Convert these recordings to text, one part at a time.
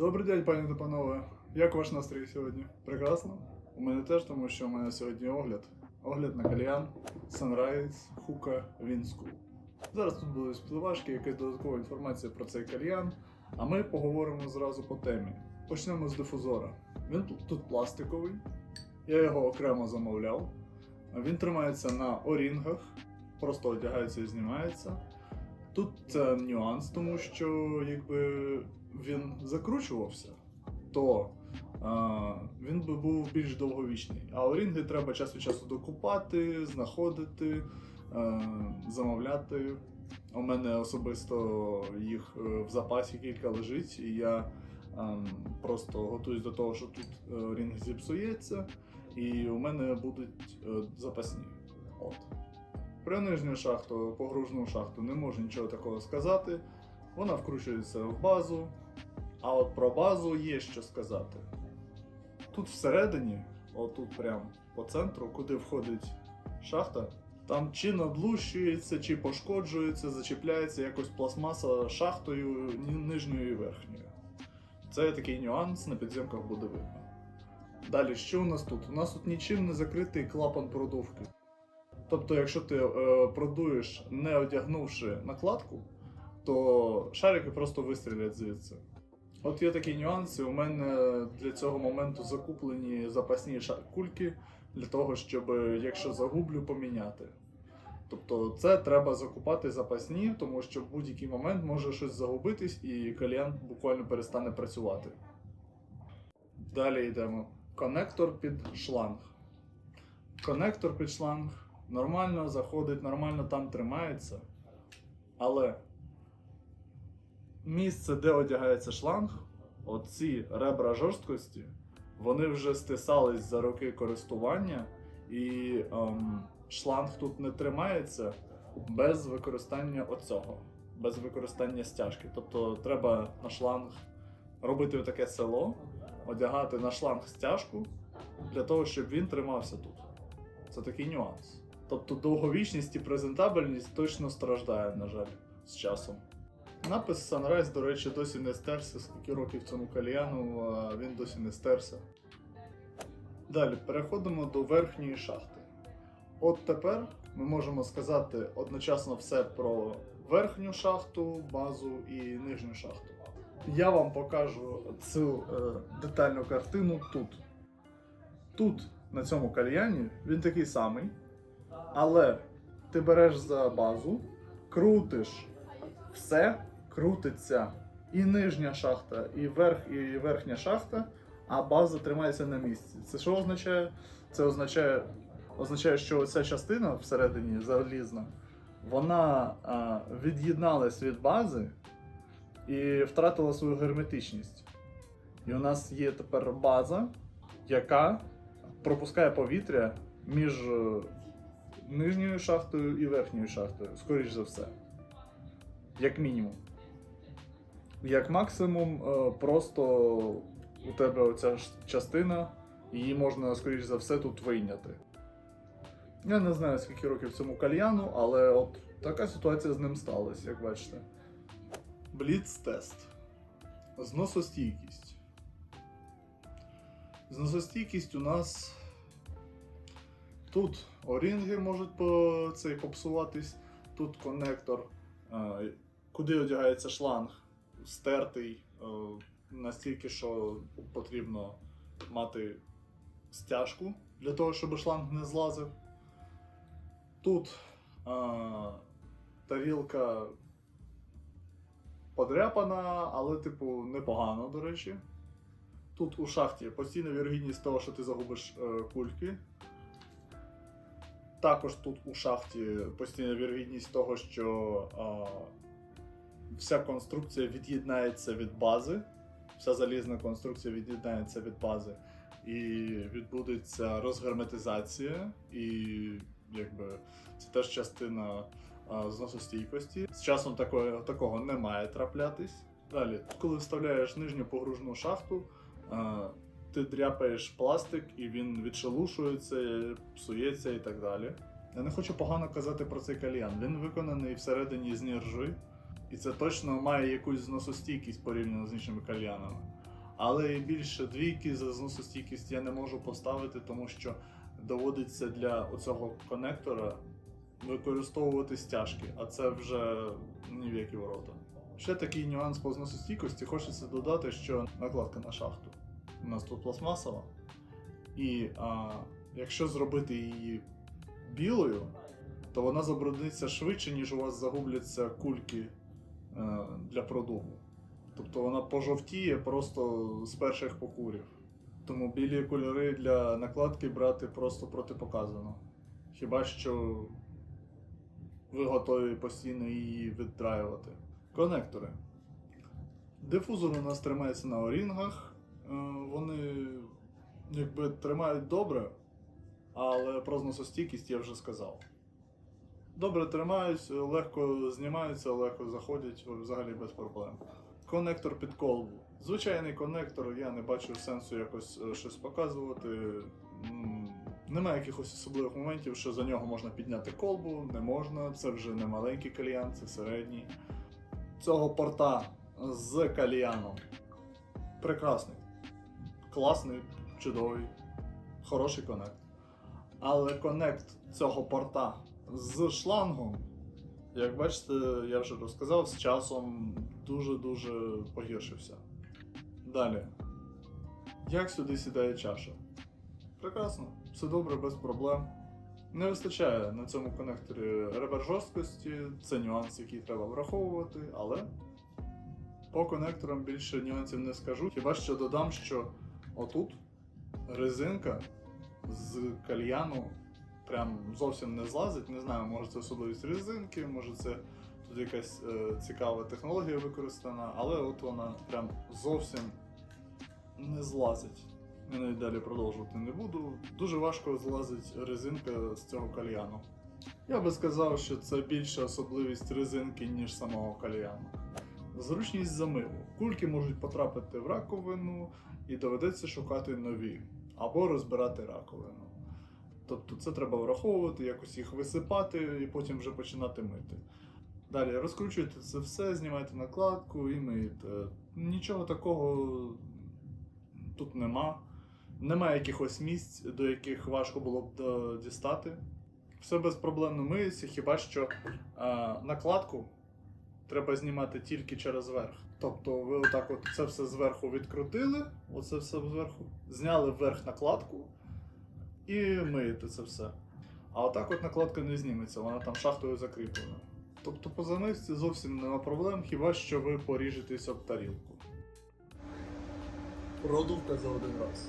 Добрий день, пані та панове. Як ваш настрій сьогодні? Прекрасно? У мене теж, тому що у мене сьогодні огляд. Огляд на кальян Sunrise Wind School. Зараз тут будуть спливашки, якась додаткова інформація про цей кальян, а ми поговоримо зразу по темі. Почнемо з дифузора. Він тут пластиковий, я його окремо замовляв. Він тримається на орінгах, просто одягається і знімається. Тут це нюанс, тому що якби він закручувався, то а, він би був більш довговічний. А орінги треба час від часу докупати, знаходити, а, замовляти. У мене особисто їх е, в запасі кілька лежить, і я ем, просто готуюсь до того, що тут е, орінг зіпсується, і у мене будуть е, запасні. От. Про нижню шахту, погружну шахту не можу нічого такого сказати. Вона вкручується в базу. А от про базу є що сказати. Тут всередині, отут прямо по центру, куди входить шахта, там чи надлущується, чи пошкоджується, зачіпляється якось пластмаса шахтою нижньою і верхньою. Це такий нюанс, на підземках буде видно. Далі, що у нас тут? У нас тут нічим не закритий клапан продувки. Тобто, якщо ти е, продуєш, не одягнувши накладку, то шарики просто вистрілять звідси. От є такі нюанси. У мене для цього моменту закуплені запасні кульки для того, щоб е, якщо загублю, поміняти. Тобто це треба закупати запасні, тому що в будь-який момент може щось загубитись і кальян буквально перестане працювати. Далі йдемо. Конектор під шланг. Конектор під шланг нормально заходить, нормально там тримається. Але місце, де одягається шланг, оці ребра жорсткості, вони вже стисались за роки користування, і ем, шланг тут не тримається без використання оцього, без використання стяжки. Тобто треба на шланг робити таке село, одягати на шланг стяжку для того, щоб він тримався тут. Це такий нюанс. Тобто довговічність і презентабельність точно страждає, на жаль, з часом. Напис Sunrise, до речі, досі не стерся, скільки років цьому кальяну, він досі не стерся. Далі переходимо до верхньої шахти. От тепер ми можемо сказати одночасно все про верхню шахту, базу і нижню шахту. Я вам покажу цю е, детальну картину тут. Тут, на цьому кальяні, він такий самий. Але ти береш за базу, крутиш все, крутиться і нижня шахта, і верх, і верхня шахта, а база тримається на місці. Це що означає? Це означає, означає, що ця частина всередині залізна, вона а, від'єдналась від бази і втратила свою герметичність. І у нас є тепер база, яка пропускає повітря між е, нижньою шахтою і верхньою шахтою, скоріш за все. Як мінімум. Як максимум, е, просто у тебе оця частина, її можна, скоріш за все, тут вийняти. Я не знаю, скільки років цьому кальяну, але от така ситуація з ним сталася, як бачите. Бліц-тест. Зносостійкість. Зносостійкість у нас Тут орінги можуть по, цей, попсуватись, тут конектор, е, куди одягається шланг, стертий е, настільки, що потрібно мати стяжку для того, щоб шланг не злазив. Тут е, тарілка подряпана, але, типу, непогано, до речі. Тут у шахті постійна вірогідність того, що ти загубиш е, кульки. Також тут у шахті постійна вірогідність того, що а, вся конструкція від'єднається від бази, вся залізна конструкція від'єднається від бази, і відбудеться розгерметизація, і якби це теж частина зносостійкості. З часом такого, такого не має траплятись. Далі, коли вставляєш нижню погружну шахту, ти дряпаєш пластик і він відшелушується, псується і так далі. Я не хочу погано казати про цей кальян. Він виконаний всередині з нержи, і це точно має якусь зносостійкість порівняно з іншими кальянами. Але більше двійки за зносостійкість я не можу поставити, тому що доводиться для оцього конектора використовувати стяжки, а це вже ні в які ворота. Ще такий нюанс по зносостійкості. Хочеться додати, що накладка на шахту у нас тут пластмасова. І а, якщо зробити її білою, то вона забрудниться швидше, ніж у вас загубляться кульки для продуву. Тобто вона пожовтіє просто з перших покурів. Тому білі кольори для накладки брати просто протипоказано. Хіба що ви готові постійно її віддраювати. Конектори. Дифузор у нас тримається на орінгах. Е, Вони якби тримають добре, але про зносостійкість я вже сказав. Добре тримають, легко знімаються, легко заходять взагалі без проблем. Конектор під колбу. Звичайний конектор, я не бачу сенсу якось е, щось показувати. Немає якихось особливих моментів, що за нього можна підняти колбу, не можна. Це вже не маленький кальян, це середній. Цього порта з кальяном прекрасний, класний, чудовий, хороший конект. Але конект цього порта з шлангом, як бачите, я вже розказав, з часом дуже-дуже погіршився. Далі. Як сюди сідає чаша? Прекрасно, все добре, без проблем. Не вистачає на цьому конекторі ребер жорсткості, це нюанс, який треба враховувати, але по конекторам більше нюансів не скажу. Хіба що додам, що отут резинка з кальяну прям зовсім не злазить. Не знаю, може це особливість резинки, може це тут якась е, цікава технологія використана, але от вона прям зовсім не злазить. Я навіть далі продовжувати не буду. Дуже важко злазить резинка з цього кальяну. Я би сказав, що це більша особливість резинки, ніж самого кальяну. Зручність замиву. Кульки можуть потрапити в раковину і доведеться шукати нові або розбирати раковину. Тобто це треба враховувати, якось їх висипати і потім вже починати мити. Далі розкручуєте це все, знімаєте накладку і миєте. Нічого такого тут нема. Немає якихось місць, до яких важко було б дістати. Все безпроблемно миється, хіба що а, накладку треба знімати тільки через верх. Тобто ви отак от це все зверху відкрутили, оце все зверху, зняли вверх накладку і миєте це все. А отак от накладка не зніметься, вона там шахтою закріплена. Тобто по замивці зовсім нема проблем, хіба що ви поріжетесь об тарілку. Продувка за один раз.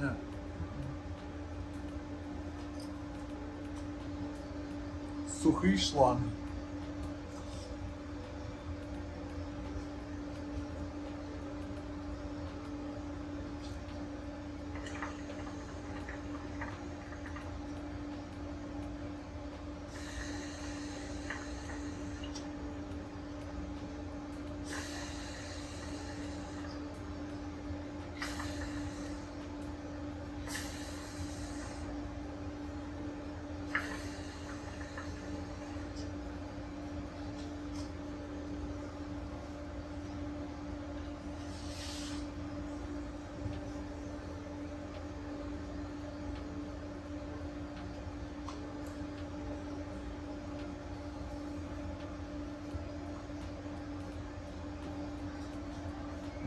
Не. Сухий шланг.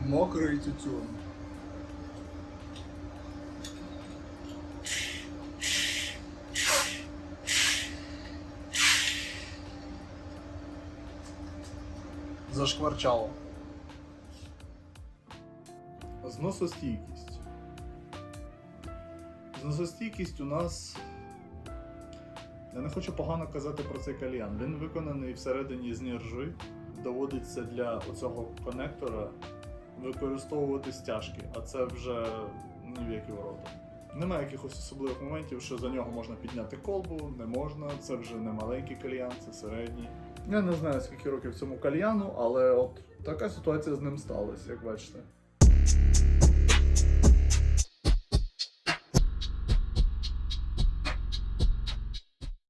Мокрий тютюн. Зашкварчало. Зносостійкість. Зносостійкість у нас. Я не хочу погано казати про цей кальян. Він виконаний всередині з нержи. Доводиться для оцього конектора використовувати стяжки, а це вже ні в які ворота. Немає якихось особливих моментів, що за нього можна підняти колбу, не можна. Це вже не маленький кальян, це середній. Я не знаю, скільки років цьому кальяну, але от така ситуація з ним сталася, як бачите.